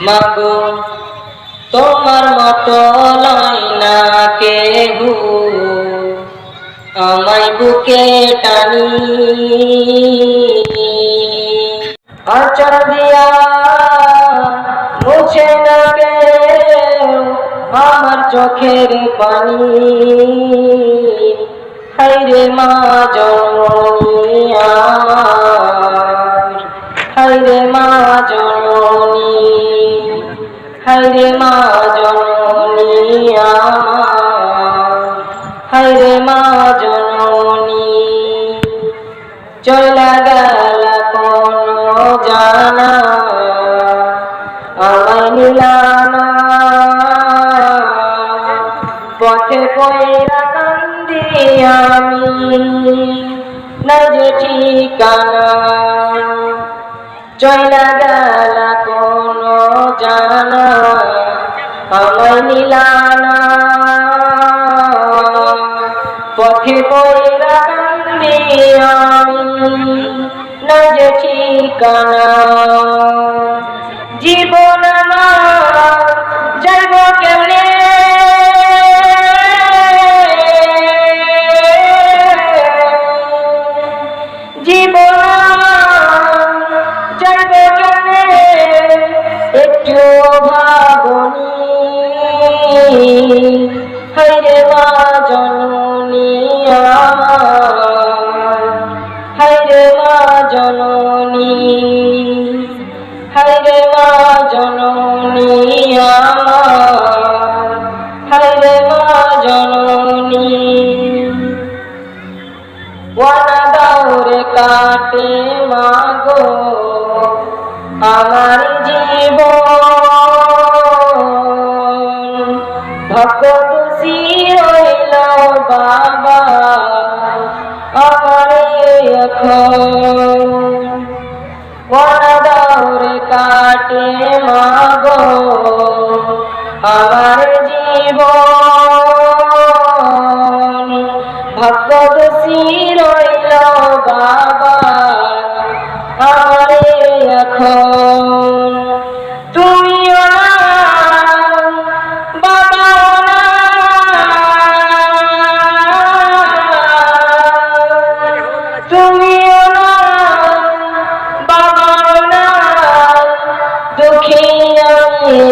মাগো, তোমার মতো লাই না কেহু। আমায় বুকে টানি। আচার দিয়া মুছে না কেউ আমার চোখের পানি। হাইরে মা জননী আমার হাইরে মা জননী হাইরে মা জননী আমার। হাইরে মা জননী, চলা গেল কোন জানা। আমায় নিলানা পথে পয়রা কান্দি আমি। না যে ঠিকানা, চলা গেল আমায় পথে পয়রা কান্দি আমি না যে ঠিকানা। হাইরে মা জননী আমার। হাইরে মা জননী হাইরে মা জননী আমার। হাইরে মা জননী ওয়ানা দাউরে কাটে মাগো আমার জীবন। ভক্ত রইল বাবা আমার এখন। দাউরে কাটে মাগো আমার জীবন Oh,